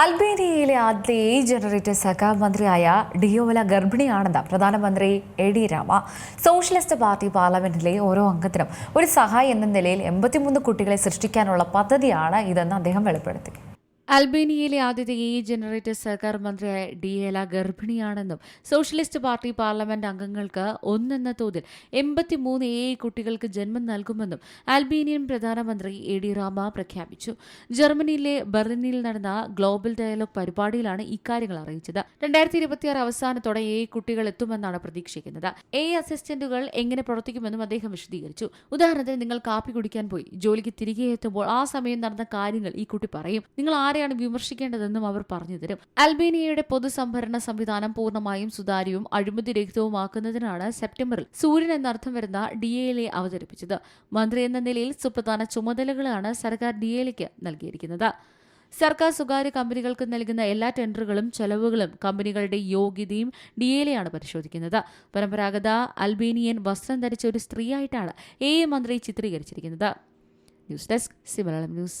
അൽബേനിയയിലെ ആദ്യ A generator സഹമന്ത്രിയായ മന്ത്രിയായ Diella ഗർഭിണിയാണെന്ന് പ്രധാനമന്ത്രി Edi Rama. Socialist party പാർലമെന്റിലെ ഓരോ അംഗത്തിനും ഒരു സഹായി എന്ന നിലയിൽ എൺപത്തിമൂന്ന് കുട്ടികളെ സൃഷ്ടിക്കാനുള്ള പദ്ധതിയാണ് ഇതെന്ന് അദ്ദേഹം വെളിപ്പെടുത്തി. അൽബേനിയയിലെ ആദ്യത്തെ എ ജനറേറ്റർ സർക്കാർ മന്ത്രിയായ ഡി എല ഗർഭിണിയാണെന്നും സോഷ്യലിസ്റ്റ് പാർട്ടി പാർലമെന്റ് അംഗങ്ങൾക്ക് ഒന്നെന്ന തോതിൽ എൺപത്തിമൂന്ന് എ കുട്ടികൾക്ക് ജന്മം നൽകുമെന്നും അൽബേനിയൻ പ്രധാനമന്ത്രി എ ഡി റാമ പ്രഖ്യാപിച്ചു. ജർമ്മനിയിലെ ബെർലിനിൽ നടന്ന ഗ്ലോബൽ ഡയലോഗ് പരിപാടിയിലാണ് ഇക്കാര്യങ്ങൾ അറിയിച്ചത്. രണ്ടായിരത്തി ഇരുപത്തിയാറ് അവസാനത്തോടെ എ കുട്ടികൾ എത്തുമെന്നാണ് പ്രതീക്ഷിക്കുന്നത്. എ അസിസ്റ്റന്റുകൾ എങ്ങനെ പ്രവർത്തിക്കുമെന്നും അദ്ദേഹം വിശദീകരിച്ചു. ഉദാഹരണത്തിന് നിങ്ങൾ കാപ്പി കുടിക്കാൻ പോയി. ജോലിക്ക് തിരികെ എത്തുമ്പോൾ ആ സമയം നടന്ന കാര്യങ്ങൾ ഈ കുട്ടി പറയും. നിങ്ങൾ ആരെയാണ് വിമർശിക്കേണ്ടതെന്നും അവർ പറഞ്ഞു തരും അൽബേനിയയുടെ പൊതുസംഭരണ സംവിധാനം പൂർണമായും സുതാര്യവും അഴിമതിരഹിതവുമാക്കുന്നതിനാണ് സെപ്റ്റംബറിൽ സൂര്യൻ എന്നർത്ഥം വരുന്ന ഡി എയിലെ അവതരിപ്പിച്ചത്. മന്ത്രി എന്ന നിലയിൽ സുപ്രധാന ചുമതലകളാണ് സർക്കാർ ഡി എയിലേക്ക് നൽകിയിരിക്കുന്നത്. സർക്കാർ സ്വകാര്യ കമ്പനികൾക്ക് നൽകുന്ന എല്ലാ ടെൻഡറുകളും ചെലവുകളും കമ്പനികളുടെ യോഗ്യതയും ഡി ഡിഎയിലെയാണ് പരിശോധിക്കുന്നത്. പരമ്പരാഗത അൽബേനിയൻ വസ്ത്രം ധരിച്ച ഒരു സ്ത്രീയായിട്ടാണ് എ മന്ത്രി ചിത്രീകരിച്ചിരിക്കുന്നത്. ന്യൂസ് ഡെസ്ക് സിമലം ന്യൂസ്.